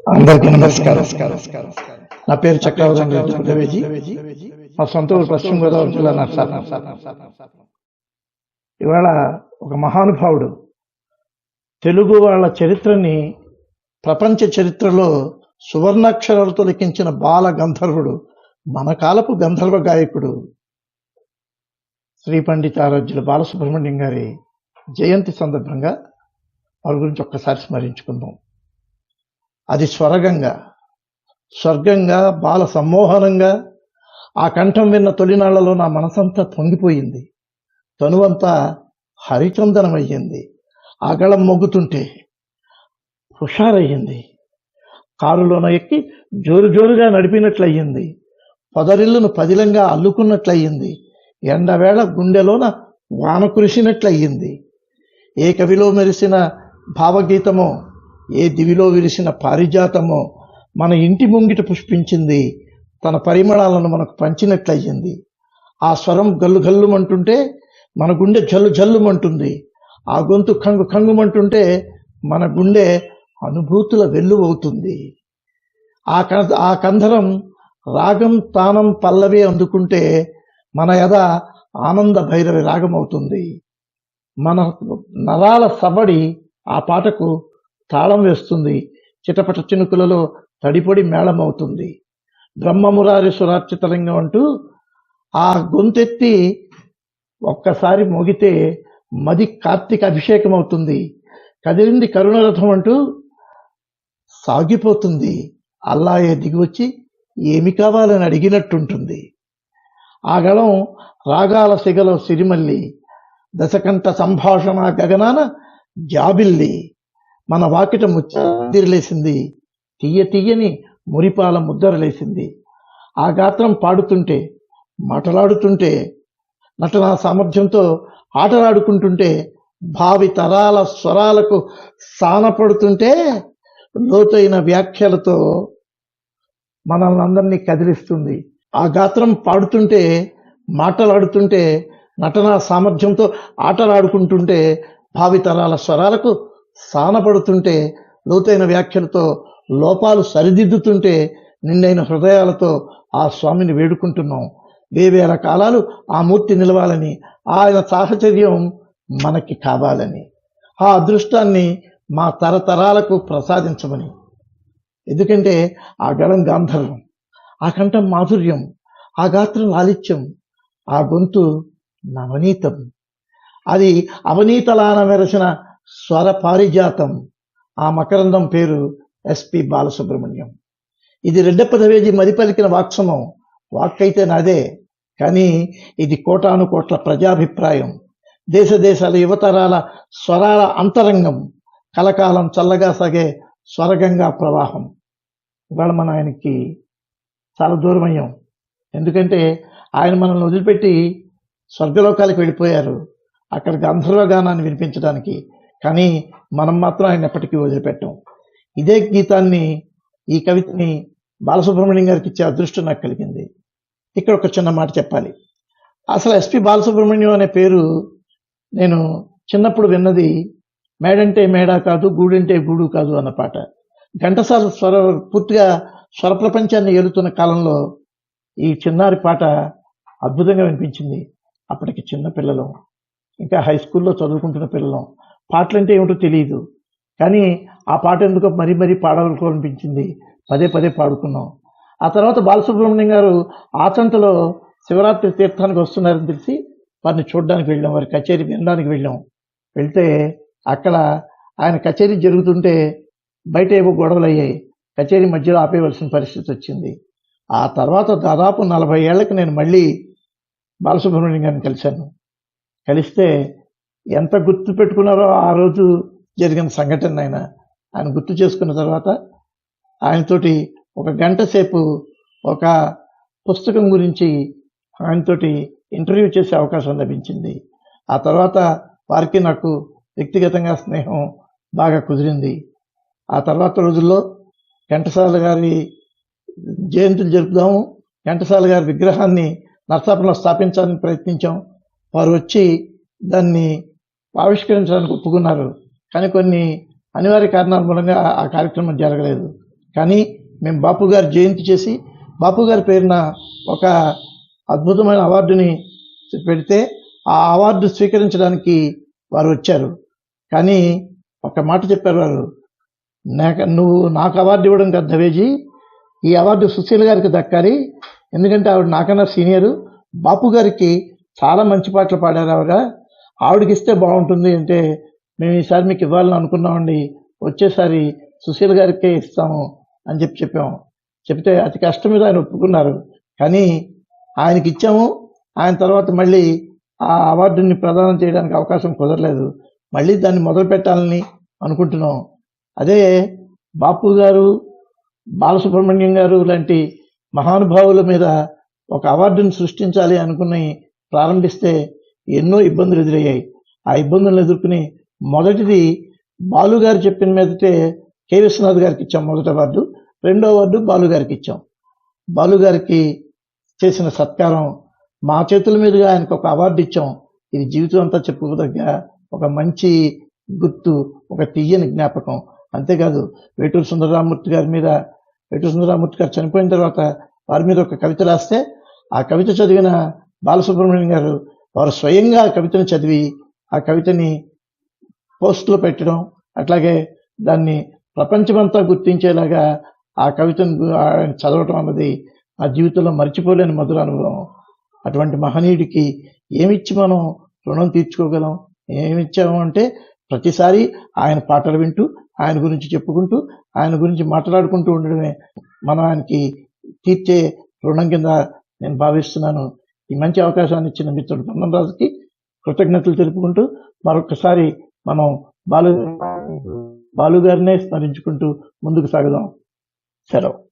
అందరికీ నమస్కారం. నా పేరు చక్రవర్తి రెడ్డి మా సొంత ఊరు పశ్చిమ గోదావరి జిల్లా ఇవాళ ఒక మహానుభావుడు తెలుగు వాళ్ళ చరిత్రని ప్రపంచ చరిత్రలో సువర్ణాక్షరాలతో లిఖించిన బాల గంధర్వుడు మన కాలపు గంధర్వ గాయకుడు శ్రీ పండితారాధ్యుల బాలసుబ్రహ్మణ్యం గారి జయంతి సందర్భంగా వారి గురించి ఒక్కసారి స్మరించుకుందాం. అది స్వర్గంగా స్వర్గంగా బాల సమ్మోహనంగా ఆ కంఠం విన్న తొలినాళ్ళలో నా మనసంతా పొంగిపోయింది తనువంతా హరిచందనమయ్యింది. ఆగళం మొగ్గుతుంటే హుషారయ్యింది. కారులోన ఎక్కి జోరు జోరుగా నడిపినట్లయ్యింది. పొదరిల్లును పదిలంగా అల్లుకున్నట్లయింది ఎండవేళ గుండెలోన వాన కురిసినట్లయింది ఏ కవిలో మెరిసిన భావగీతమో ఏ దివిలో విరిసిన పారిజాతమో మన ఇంటి ముంగిట పుష్పించింది తన పరిమళాలను మనకు పంచినట్లయింది. ఆ స్వరం గల్లు గల్లుమంటుంటే మన గుండె జల్లు జల్లుమంటుంది ఆ గొంతు కంగు కంగుమంటుంటే మన గుండె అనుభూతుల వెల్లువవుతుంది. ఆ కం ఆ కంధరం రాగం తానం పల్లవి అందుకుంటే మన యథ ఆనంద భైరవి రాగం అవుతుంది మన నరాల సబడి ఆ పాటకు తాళం వేస్తుంది. చిటపట చినుకులలో తడిపొడి మేళమవుతుంది. బ్రహ్మమురారి సురార్చితలింగం అంటూ ఆ గొంతెత్తి ఒక్కసారి మోగితే మది కార్తీక అభిషేకం అవుతుంది కదిలింది కరుణరథం అంటూ సాగిపోతుంది. అల్లాయే దిగివచ్చి ఏమి కావాలని అడిగినట్టుంటుంది. ఆ గళం రాగాల సిగలో సిరిమల్లి దశకంఠ సంభాషణ గగనాన జాబిల్లి. మన వాకిట ముచ్చరిలేసింది తీయ తీయని మురిపాల ముద్దరలేసింది ఆ గాత్రం పాడుతుంటే మాటలాడుతుంటే నటనా సామర్థ్యంతో ఆటలాడుకుంటుంటే భావి తరాల స్వరాలకు సానపడుతుంటే లోతైన వ్యాఖ్యలతో మనల్ని అందరినీ కదిలిస్తుంది. ఆ గాత్రం పాడుతుంటే మాటలాడుతుంటే నటనా సామర్థ్యంతో ఆటలాడుకుంటుంటే భావితరాల స్వరాలకు సానపడుతుంటే లోతైన వ్యాఖ్యలతో లోపాలు సరిదిద్దుతుంటే నిండైన హృదయాలతో ఆ స్వామిని వేడుకుంటున్నాం. వేవేల కాలాలు ఆ మూర్తి నిలవాలని ఆయన సాహచర్యం మనకి కావాలని. ఆ అదృష్టాన్ని మా తరతరాలకు ప్రసాదించమని. ఎందుకంటే ఆ గళం గాంధర్వం ఆ కంఠం మాధుర్యం ఆ గాత్రం లాలిత్యం ఆ గొంతు నవనీతం. అది అవనీతలాన మెరసిన స్వర పారిజాతం ఆ మకరందం పేరు ఎస్పి బాలసుబ్రహ్మణ్యం. ఇది రెడ్డప్ప దవేజీ మది పలికిన వాక్సమం. వాక్కైతే నాదే. కానీ ఇది కోటాను కోట్ల ప్రజాభిప్రాయం. దేశ దేశాల యువతరాల స్వరాల అంతరంగం. కలకాలం చల్లగా సాగే స్వరగంగా ప్రవాహం. ఇవాళ మనం ఆయనకి చాలా దూరం అయ్యాం ఎందుకంటే ఆయన మనల్ని వదిలిపెట్టి స్వర్గలోకాలకు వెళ్ళిపోయారు. అక్కడ గంధర్వగానాన్ని వినిపించడానికి కానీ మనం మాత్రం ఆయన ఎప్పటికీ వదిలిపెట్టాం. ఇదే గీతాన్ని ఈ కవితని బాలసుబ్రహ్మణ్యం గారికి ఇచ్చే అదృష్టం నాకు కలిగింది. ఇక్కడ ఒక చిన్న మాట చెప్పాలి. అసలు ఎస్పి బాలసుబ్రహ్మణ్యం అనే పేరు నేను చిన్నప్పుడు విన్నది మేడంటే మేడా కాదు గూడంటే గూడు కాదు అన్న పాట. ఘంటసాల స్వర పూర్తిగా స్వరప్రపంచాన్ని ఏలుతున్న కాలంలో ఈ చిన్నారి పాట అద్భుతంగా వినిపించింది. అప్పటికి చిన్న పిల్లలు. ఇంకా హై స్కూల్లో చదువుకుంటున్న పిల్లలు. పాటలు అంటే ఏమిటో తెలియదు కానీ ఆ పాట ఎందుకో మరీ మరీ పాడాలనిపించింది పదే పదే పాడుకున్నాం. ఆ తర్వాత బాలసుబ్రహ్మణ్యం గారు ఆచంటలో శివరాత్రి తీర్థానికి వస్తున్నారని తెలిసి వారిని చూడడానికి వెళ్ళాం. వారి కచేరీ వినడానికి వెళ్ళాం. వెళ్తే అక్కడ ఆయన కచేరీ జరుగుతుంటే బయట ఏవో గొడవలు అయ్యాయి. కచేరీ మధ్యలో ఆపేయవలసిన పరిస్థితి వచ్చింది. ఆ తర్వాత దాదాపు నలభై ఏళ్ళకి నేను మళ్ళీ బాలసుబ్రహ్మణ్యం గారిని కలిశాను. కలిస్తే ఎంత గుర్తు పెట్టుకున్నారో ఆ రోజు జరిగిన సంఘటన ఆయన ఆయన గుర్తు చేసుకున్న తర్వాత ఆయనతోటి ఒక గంట సేపు ఒక పుస్తకం గురించి ఆయనతోటి ఇంటర్వ్యూ చేసే అవకాశం లభించింది. ఆ తర్వాత వారికి నాకు వ్యక్తిగతంగా స్నేహం బాగా కుదిరింది. ఆ తర్వాత రోజుల్లో ఘంటసాల గారి జయంతులు జరుపుదాము ఘంటసాల గారి విగ్రహాన్ని నర్సాపురంలో స్థాపించాలని ప్రయత్నించాం. వారు వచ్చి దాన్ని ఆవిష్కరించడానికి ఒప్పుకున్నారు. కానీ కొన్ని అనివార్య కారణాల మూలంగా ఆ కార్యక్రమం జరగలేదు. కానీ మేము బాపు గారి జయంతి చేసి బాపు గారి పేరున ఒక అద్భుతమైన అవార్డుని పెడితే ఆ అవార్డు స్వీకరించడానికి వారు వచ్చారు. కానీ ఒక మాట చెప్పారు వారు. నాకు నువ్వు నాకు అవార్డు ఇవ్వడం కాదు ఈ అవార్డు సుశీల్ గారికి దక్కాలి. ఎందుకంటే ఆవిడ నాకన్నా సీనియరు. బాపు గారికి చాలా మంచి పాటలు పాడారు ఆవిడ. ఆవిడకి ఇస్తే బాగుంటుంది అంటే మేము ఈసారి మీకు ఇవ్వాలని అనుకున్నామండి. వచ్చేసారి సుశీల్ గారికే ఇస్తాము అని చెప్పి చెప్పాము. చెప్తే అతి కష్టం మీద ఆయన ఒప్పుకున్నారు. కానీ ఆయనకి ఇచ్చాము. ఆయన తర్వాత మళ్ళీ ఆ అవార్డుని ప్రదానం చేయడానికి అవకాశం కుదరలేదు. మళ్ళీ దాన్ని మొదలు పెట్టాలని అనుకుంటున్నాం. అదే బాపు గారు బాలసుబ్రహ్మణ్యం గారు లాంటి మహానుభావుల మీద ఒక అవార్డుని సృష్టించాలి అనుకుని ప్రారంభిస్తే ఎన్నో ఇబ్బందులు ఎదురయ్యాయి. ఆ ఇబ్బందులను ఎదుర్కొని మొదటిది బాలుగారు చెప్పిన మీదటే కె. విశ్వనాథ్ గారికి ఇచ్చాం మొదటి అవార్డు. రెండో అవార్డు బాలుగారికి ఇచ్చాం. బాలుగారికి చేసిన సత్కారం మా చేతుల మీదుగా ఆయనకు ఒక అవార్డు ఇచ్చాం. ఇది జీవితం అంతా చెప్పుకోదగ్గ ఒక మంచి గుర్తు ఒక తీయని జ్ఞాపకం. అంతేకాదు వేటూరు సుందరరామూర్తి గారి మీద వేటూరు సుందరరామూర్తి గారు చనిపోయిన తర్వాత వారి మీద ఒక కవిత రాస్తే ఆ కవిత చదివిన బాలసుబ్రహ్మణ్యం గారు వారు స్వయంగా ఆ కవితను చదివి ఆ కవితని పోస్ట్లో పెట్టడం అట్లాగే దాన్ని ప్రపంచమంతా గుర్తించేలాగా ఆ కవితను ఆయన చదవటం అన్నది ఆ జీవితంలో మర్చిపోలేని మధుర అనుభవం. అటువంటి మహనీయుడికి ఏమిచ్చి మనం రుణం తీర్చుకోగలం? ఏమిచ్చాము అంటే ప్రతిసారి ఆయన పాటలు వింటూ ఆయన గురించి చెప్పుకుంటూ ఆయన గురించి మాట్లాడుకుంటూ ఉండడమే. మనం ఆయనకి తీర్చే రుణం కింద నేను భావిస్తున్నాను. ఈ మంచి అవకాశాన్ని ఇచ్చిన మిత్రుడు పన్నరాజుకి కృతజ్ఞతలు తెలుపుకుంటూ మరొకసారి మనం బాలు బాలు గారినే స్మరించుకుంటూ ముందుకు సాగుదాం. సెలవు.